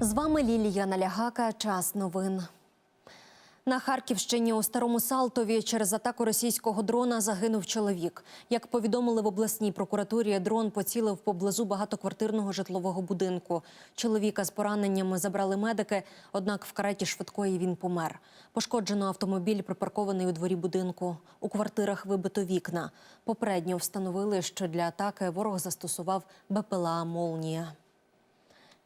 З вами Лілія Налягака. Час новин. На Харківщині у старому Салтові через атаку російського дрона загинув чоловік. Як повідомили в обласній прокуратурі, дрон поцілив поблизу багатоквартирного житлового будинку. Чоловіка з пораненнями забрали медики, однак в кареті швидкої він помер. Пошкоджено автомобіль, припаркований у дворі будинку. У квартирах вибито вікна. Попередньо встановили, що для атаки ворог застосував БПЛА Молнія.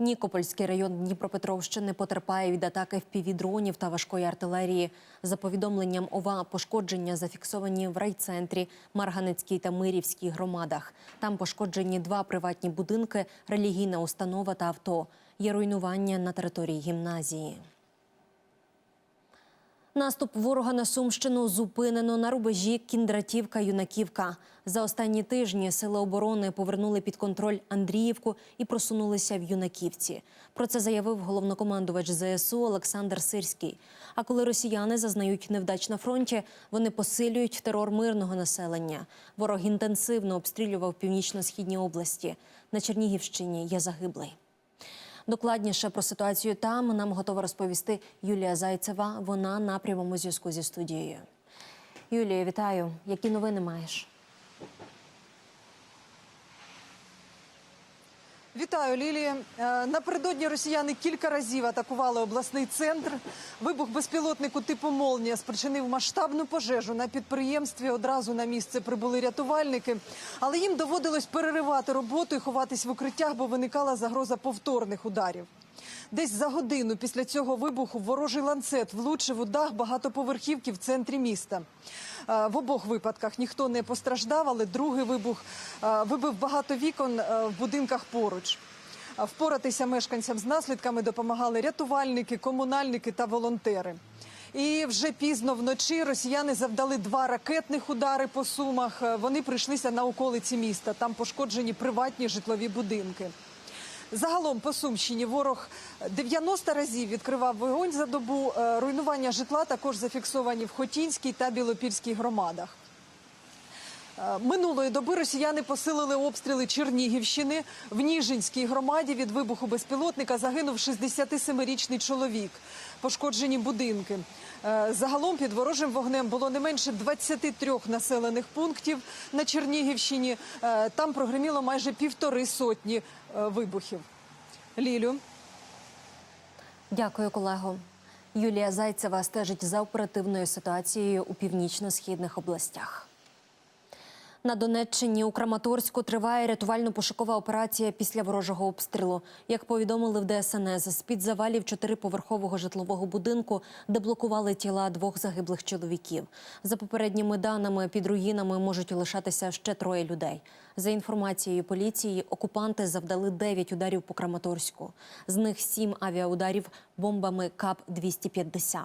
Нікопольський район Дніпропетровщини потерпає від атаки впівдронів та важкої артилерії. За повідомленням ОВА, пошкодження зафіксовані в райцентрі, Марганецькій та Мирівській громадах. Там пошкоджені два приватні будинки, релігійна установа та авто. Є руйнування на території гімназії. Наступ ворога на Сумщину зупинено на рубежі Кіндратівка-Юнаківка. За останні тижні сили оборони повернули під контроль Андріївку і просунулися в Юнаківці. Про це заявив головнокомандувач ЗСУ Олександр Сирський. А коли росіяни зазнають невдач на фронті, вони посилюють терор мирного населення. Ворог інтенсивно обстрілював північно-східні області. На Чернігівщині є загиблий. Докладніше про ситуацію там нам готова розповісти Юлія Зайцева. Вона на прямому зв'язку зі студією. Юлія, вітаю. Які новини маєш? Вітаю, Лілія. Е, Напередодні росіяни кілька разів атакували обласний центр. Вибух безпілотнику типу «Молнія» спричинив масштабну пожежу на підприємстві. Одразу на місце прибули рятувальники, але їм доводилось переривати роботу і ховатись в укриттях, бо виникала загроза повторних ударів. Десь за годину після цього вибуху ворожий ланцет влучив у дах багатоповерхівки в центрі міста. Е, В обох випадках ніхто не постраждав, але другий вибух е, вибив багато вікон е, в будинках поруч. Впоратися мешканцям з наслідками допомагали рятувальники, комунальники та волонтери. І вже пізно вночі росіяни завдали два ракетних удари по сумах. Вони прийшлися на околиці міста. Там пошкоджені приватні житлові будинки. Загалом по Сумщині ворог 90 разів відкривав вогонь за добу. Е, Руйнування житла також зафіксовані в Хотінській та Білопільській громадах. Е, Минулої доби росіяни посилили обстріли Чернігівщини. В Ніжинській громаді від вибуху безпілотника загинув 67-річний чоловік. Пошкоджені будинки. Е, Загалом під ворожим вогнем було не менше 23 населених пунктів на Чернігівщині. Е, Там прогреміло майже півтори сотні е, вибухів. Лілю. Дякую, колего. Юлія Зайцева стежить за оперативною ситуацією у північно-східних областях. На Донеччині у Краматорську триває рятувально-пошукова операція після ворожого обстрілу. Як повідомили в ДСНС, з-під завалів чотириповерхового житлового будинку, де блокували тіла двох загиблих чоловіків. За попередніми даними, під руїнами можуть лишатися ще троє людей. За інформацією поліції, окупанти завдали 9 ударів по Краматорську. З них 7 авіаударів бомбами КАП-250.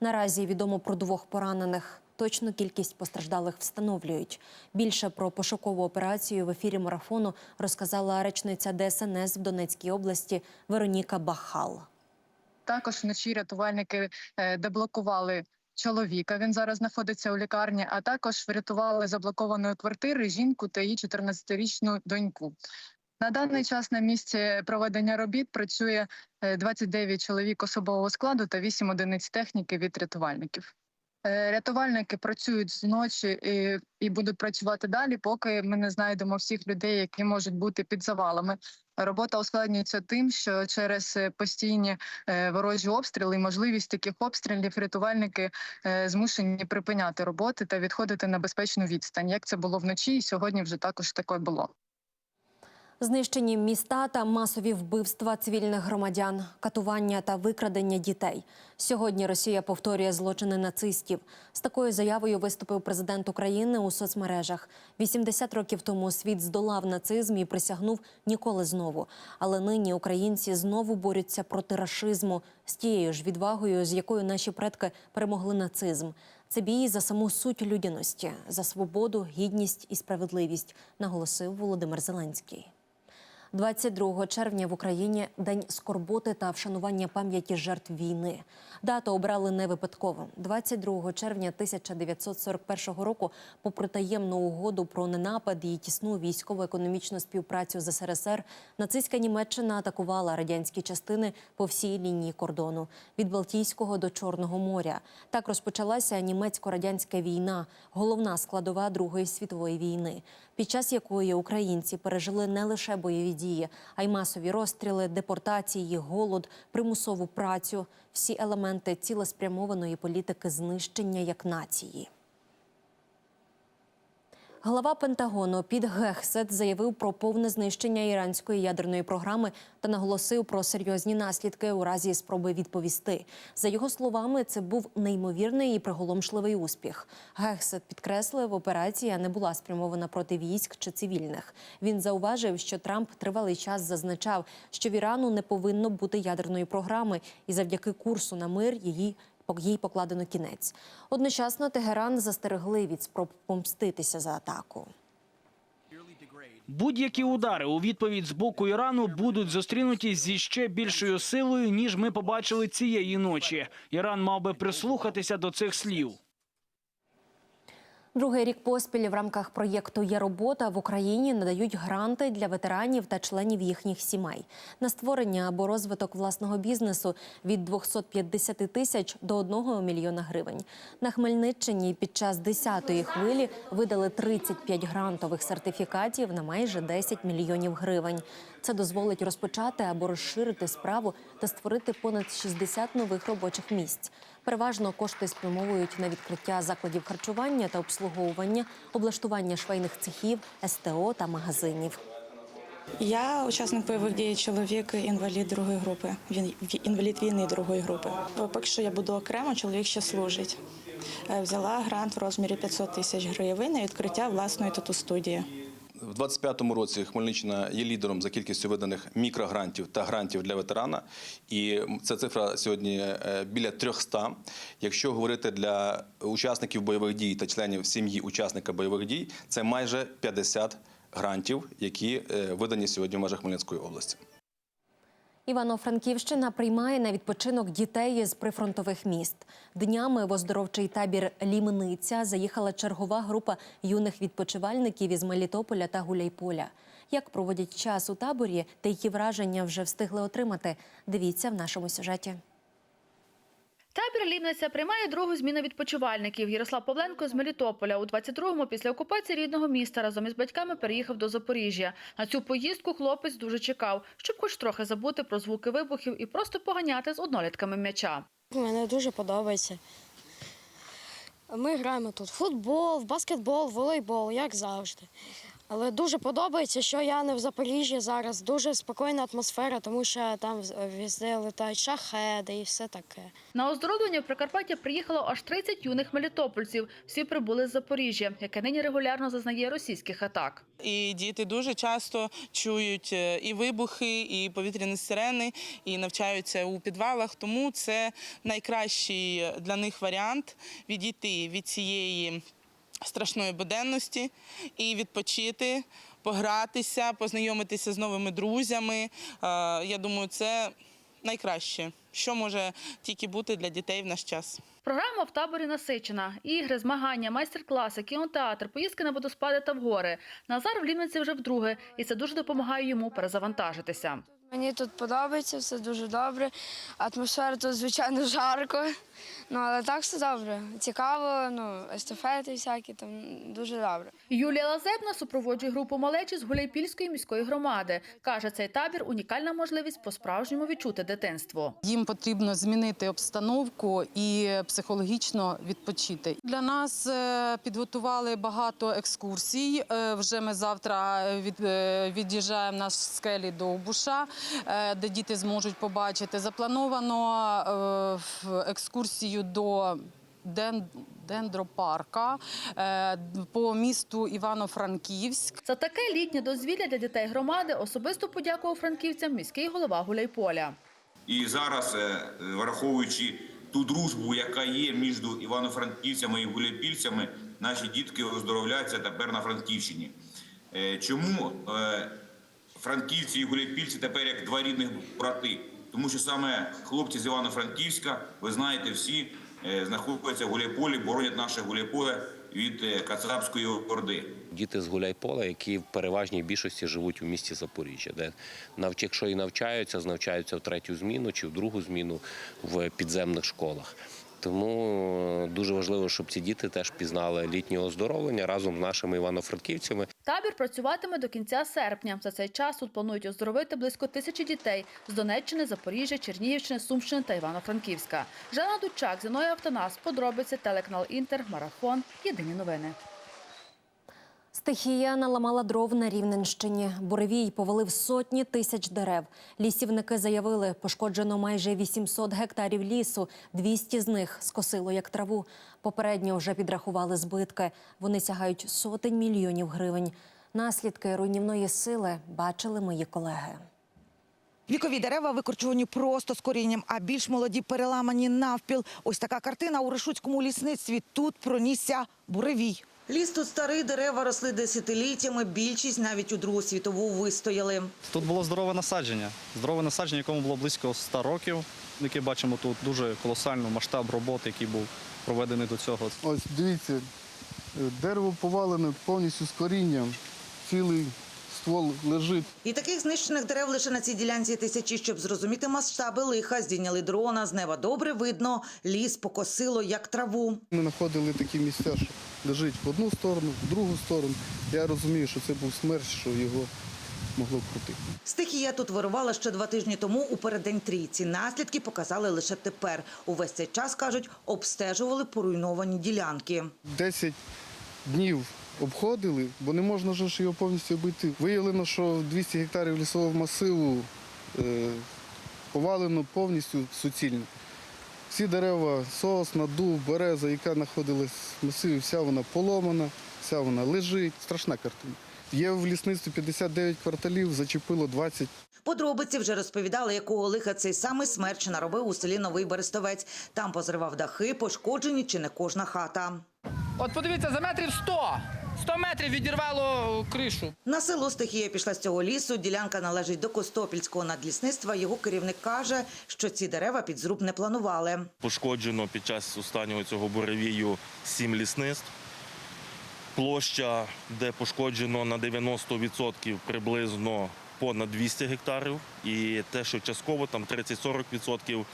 Наразі відомо про двох поранених. Точну кількість постраждалих встановлюють. Більше про пошукову операцію в ефірі марафону розказала речниця ДСНС в Донецькій області Вероніка Бахал. Також вночі рятувальники е, деблокували чоловіка. Він зараз знаходиться у лікарні, а також врятували заблокованої квартири жінку та її 14-річну доньку. На даний час на місці проведення робіт працює е, 29 чоловік особового складу та 8 одиниць техніки від рятувальників. Е, Рятувальники працюють зночі і, і будуть працювати далі, поки ми не знайдемо всіх людей, які можуть бути під завалами. Робота ускладнюється тим, що через е, постійні е, ворожі обстріли і можливість таких обстрілів рятувальники змушені припиняти роботи та відходити на безпечну відстань. Як це було вночі, і сьогодні вже також таке було. Знищені міста та масові вбивства цивільних громадян, катування та викрадення дітей. Сьогодні Росія повторює злочини нацистів. З такою заявою виступив президент України у соцмережах. 80 років тому світ здолав нацизм і присягнув ніколи знову. Але нині українці знову борються проти рашизму з тією ж відвагою, з якою наші предки перемогли нацизм. Це бій за саму суть людяності, за свободу, гідність і справедливість, наголосив Володимир Зеленський. 22 червня в Україні день скорботи та вшанування пам'яті жертв війни. Дату обрали не випадково. 22 червня 1941 року, попри таємну угоду про ненапад і тісну військово-економічну співпрацю з СРСР, нацистська Німеччина атакувала радянські частини по всій лінії кордону від Балтійського до Чорного моря. Так розпочалася німецько-радянська війна, головна складова Другої світової війни, під час якої українці пережили не лише бойові дії, а й масові розстріли, депортації, голод, примусову працю всі елементи цілеспрямованої політики знищення як нації. Глава Пентагону Піт Гехсет заявив про повне знищення іранської ядерної програми та наголосив про серйозні наслідки у разі спроби відповісти. За його словами, це був неймовірний і приголомшливий успіх. Гехсет підкреслив, операція не була спрямована проти військ чи цивільних. Він зауважив, що Трамп тривалий час зазначав, що в Ірану не повинно бути ядерної програми, і завдяки курсу на мир її їй покладено кінець. Одночасно Тегеран застерегли від спроб помститися за атаку. Будь-які удари у відповідь з боку Ірану будуть зустрінуті зі ще більшою силою, ніж ми побачили цієї ночі. Іран мав би прислухатися до цих слів. Другий рік поспіль в рамках проєкту Є робота в Україні надають гранти для ветеранів та членів їхніх сімей на створення або розвиток власного бізнесу від 250 тисяч до 1 мільйона гривень. На Хмельниччині під час 10-ї хвилі видали 35 грантових сертифікатів на майже 10 мільйонів гривень. Це дозволить розпочати або розширити справу та створити понад 60 нових робочих місць. Переважно кошти спрямовують на відкриття закладів харчування та обслуговування, облаштування швейних цехів, СТО та магазинів. Я учасник бойових дій, чоловік інвалід другої групи. Він ві- інвалід війни другої групи. Поки що я буду окремо, чоловік ще служить. Е, Взяла грант в розмірі 500 тисяч гривень на відкриття власної тату студії. В 2025 році Хмельниччина є лідером за кількістю виданих мікрогрантів та грантів для ветерана. І ця цифра сьогодні е, біля 300. Якщо говорити для учасників бойових дій та членів сім'ї учасника бойових дій, це майже 50 грантів, які е, видані сьогодні в межах Хмельницької області. Івано-Франківщина приймає на відпочинок дітей з прифронтових міст. Днями в оздоровчий табір Лімниця заїхала чергова група юних відпочивальників із Мелітополя та Гуляйполя. Як проводять час у таборі та які враження вже встигли отримати, дивіться в нашому сюжеті. Табір Лівниця приймає другу зміну відпочивальників. Ярослав Павленко з Мелітополя у 22-му після окупації рідного міста разом із батьками переїхав до Запоріжжя. На цю поїздку хлопець дуже чекав, щоб хоч трохи забути про звуки вибухів і просто поганяти з однолітками м'яча. Мені дуже подобається. Ми граємо тут в футбол, в баскетбол, волейбол, як завжди. Але дуже подобається, що я не в Запоріжжі зараз. Дуже спокійна атмосфера, тому що там везде летають шахеди і все таке. На оздоровлення в Прикарпаття приїхало аж 30 юних мелітопольців. Всі прибули з Запоріжжя, яке нині регулярно зазнає російських атак. І діти дуже часто чують е, і вибухи, і повітряні сирени, і навчаються у підвалах. Тому це найкращий для них варіант відійти від цієї страшної буденності і відпочити, погратися, познайомитися з новими друзями. Е, Я думаю, це найкраще, що може тільки бути для дітей в наш час. Програма в таборі насичена. Ігри, змагання, майстер-класи, кінотеатр, поїздки на водоспади та в гори. Назар в Лівниці вже вдруге, і це дуже допомагає йому перезавантажитися. Мені тут подобається, все дуже добре. Атмосфера тут, звичайно, жарко. Ну, але так все добре. Цікаво, ну, естафети всякі, там дуже добре. Юлія Лазебна супроводжує групу малечі з Гуляйпільської міської громади. Каже, цей табір унікальна можливість по-справжньому відчути дитинство. Їм потрібно змінити обстановку і психологічно відпочити. Для нас е, підготували багато екскурсій. Е, Вже ми завтра від, е, від'їжджаємо на скелі до Обуша, е, де діти зможуть побачити. Заплановано е, екскурсію до Ден- дендропарка е, по місту Івано-Франківськ. За таке літнє дозвілля для дітей громади особисто подякував франківцям міський голова Гуляйполя. І зараз, е, враховуючи ту дружбу, яка є між івано-франківцями і гуляйпільцями, наші дітки оздоровляються тепер на Франківщині. Е, Чому е, франківці і гуляйпільці тепер як два рідних брати. Тому що саме хлопці з Івано-Франківська, ви знаєте всі, е, знаходяться в Гуляйполі, боронять наше Гуляйполе від е, Кацапської орди. Діти з Гуляйпола, які в переважній більшості живуть у місті Запоріжжя, де якщо і навчаються, навчаються в третю зміну чи в другу зміну в підземних школах. Тому е, дуже важливо, щоб ці діти теж пізнали літнє оздоровлення разом з нашими івано-франківцями. Табір працюватиме до кінця серпня. За цей час тут планують оздоровити близько тисячі дітей з Донеччини, Запоріжжя, Чернігівщини, Сумщини та Івано-Франківська. Жанна Дучак, Зіною Автонас, подробиці, телеканал Інтер, Марафон. Єдині новини. Стихія наламала дров на Рівненщині. Буревій повалив сотні тисяч дерев. Лісівники заявили, пошкоджено майже 800 гектарів лісу. 200 з них скосило як траву. Попередньо вже підрахували збитки. Вони сягають сотень мільйонів гривень. Наслідки руйнівної сили бачили мої колеги. Вікові дерева викорчовані просто з корінням, а більш молоді переламані навпіл. Ось така картина у Решуцькому лісництві. Тут пронісся буревій. Ліс тут старий, дерева росли десятиліттями. Більшість навіть у Другу світову вистояли. Тут було здорове насадження. Здорове насадження, якому було близько 100 років. Яке бачимо тут дуже колосальний масштаб роботи, який був проведений до цього. Ось дивіться, дерево повалене повністю з корінням, цілий ствол лежить. І таких знищених дерев лише на цій ділянці тисячі. Щоб зрозуміти масштаби лиха, здійняли дрона. З неба добре видно. Ліс покосило, як траву. Ми знаходили такі місця, що лежить в одну сторону, в другу сторону. Я розумію, що це був смерч, що його могло крутити. Стихія тут вирувала ще два тижні тому у переддень трійці. Наслідки показали лише тепер. Увесь цей час, кажуть, обстежували поруйновані ділянки. 10 днів обходили, бо не можна ж його повністю обійти. Виявлено, що 200 гектарів лісового масиву е, повалено повністю суцільно. Всі дерева, сосна, дуб, береза, яка знаходилась в масиві, вся вона поломана, вся вона лежить. Страшна картина. Є в лісництві 59 кварталів, зачепило 20 Подробиці вже розповідали, якого лиха цей самий смерч наробив у селі Новий Берестовець. Там позривав дахи, пошкоджені чи не кожна хата. От подивіться, за метрів 100. 100 метрів відірвало кришу. На село стихія пішла з цього лісу. Ділянка належить до Костопільського надлісництва. Його керівник каже, що ці дерева під зруб не планували. Пошкоджено під час останнього цього буревію сім лісництв. Площа, де пошкоджено на 90% приблизно понад 200 гектарів. І те, що частково там 30-40%,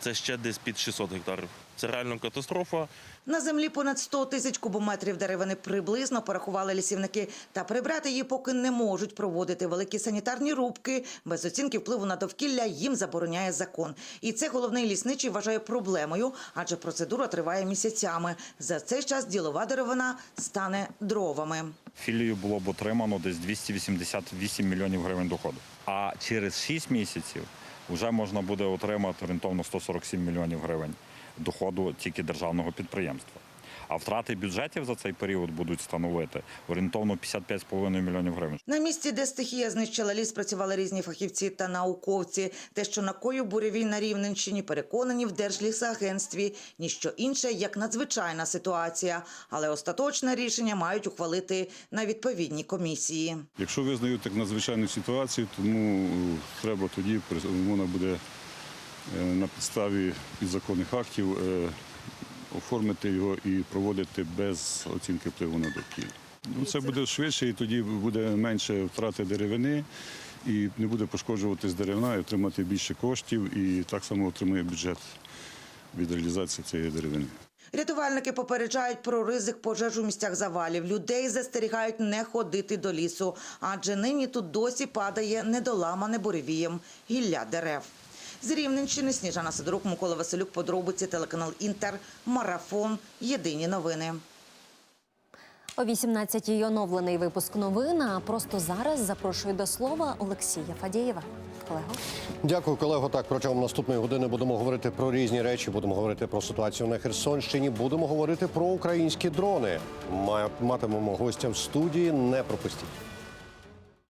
це ще десь під 600 гектарів. Це реально катастрофа. На землі понад 100 тисяч кубометрів деревини приблизно порахували лісівники. Та прибрати її поки не можуть проводити великі санітарні рубки. Без оцінки впливу на довкілля їм забороняє закон. І це головний лісничий вважає проблемою, адже процедура триває місяцями. За цей час ділова деревина стане дровами. Філію було б отримано десь 288 мільйонів гривень доходу. А через 6 місяців вже можна буде отримати орієнтовно 147 мільйонів гривень доходу тільки державного підприємства. А втрати бюджетів за цей період будуть становити орієнтовно 55,5 мільйонів гривень. На місці, де стихія знищила ліс, працювали різні фахівці та науковці. Те, що накоїв буревій на Рівненщині, переконані в Держлісагентстві. Ніщо інше, як надзвичайна ситуація. Але остаточне рішення мають ухвалити на відповідній комісії. Якщо визнають так надзвичайну ситуацію, тому е, треба тоді вона буде на підставі підзаконних актів е, оформити його і проводити без оцінки впливу на довкілля. Ну, це буде швидше, і тоді буде менше втрати деревини, і не буде пошкоджуватись деревина, і отримати більше коштів, і так само отримує бюджет від реалізації цієї деревини. Рятувальники попереджають про ризик пожеж у місцях завалів. Людей застерігають не ходити до лісу, адже нині тут досі падає недоламане буревієм гілля дерев. З Рівненщини Сніжана Сидорук, Микола Василюк, подробиці, телеканал Інтер, Марафон, Єдині новини. О 18-й оновлений випуск новин. А просто зараз запрошую до слова Олексія Фадєєва. Колего. Дякую, колего. Так протягом наступної години будемо говорити про різні речі. Будемо говорити про ситуацію на Херсонщині. Будемо говорити про українські дрони. Ма- Матимемо гостя в студії. Не пропустіть.